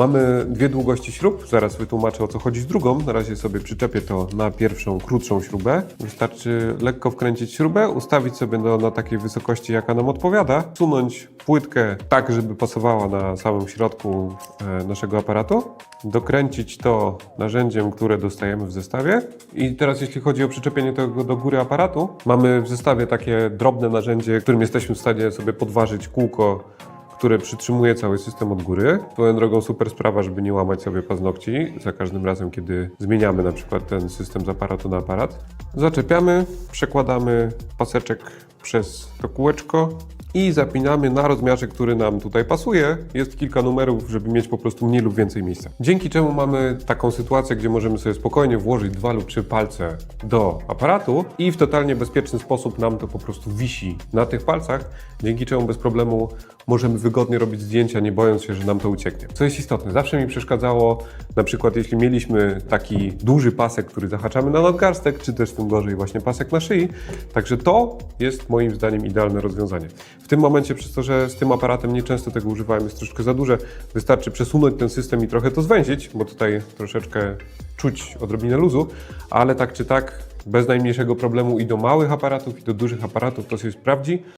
Mamy dwie długości śrub, zaraz wytłumaczę o co chodzi z drugą. Na razie sobie przyczepię to na pierwszą, krótszą śrubę. Wystarczy lekko wkręcić śrubę, ustawić sobie do, na takiej wysokości jaka nam odpowiada, sunąć płytkę tak, żeby pasowała na samym środku e, naszego aparatu, dokręcić to narzędziem, które dostajemy w zestawie. I teraz jeśli chodzi o przyczepienie tego do góry aparatu, mamy w zestawie takie drobne narzędzie, którym jesteśmy w stanie sobie podważyć kółko które przytrzymuje cały system od góry. Swoją drogą super sprawa, żeby nie łamać sobie paznokci za każdym razem, kiedy zmieniamy na przykład ten system z aparatu na aparat. Zaczepiamy, przekładamy paseczek przez to kółeczko i zapinamy na rozmiarze, który nam tutaj pasuje. Jest kilka numerów, żeby mieć po prostu mniej lub więcej miejsca. Dzięki czemu mamy taką sytuację, gdzie możemy sobie spokojnie włożyć dwa lub trzy palce do aparatu i w totalnie bezpieczny sposób nam to po prostu wisi na tych palcach, dzięki czemu bez problemu możemy wygodnie robić zdjęcia, nie bojąc się, że nam to ucieknie. Co jest istotne, zawsze mi przeszkadzało, na przykład jeśli mieliśmy taki duży pasek, który zahaczamy na nadgarstek, czy też tym gorzej właśnie pasek na szyi. Także to jest moim zdaniem idealne rozwiązanie. W tym momencie, przez to, że z tym aparatem nieczęsto tego używałem, jest troszeczkę za duże, wystarczy przesunąć ten system i trochę to zwęzić, bo tutaj troszeczkę czuć odrobinę luzu, ale tak czy tak, bez najmniejszego problemu i do małych aparatów, i do dużych aparatów to się sprawdzi.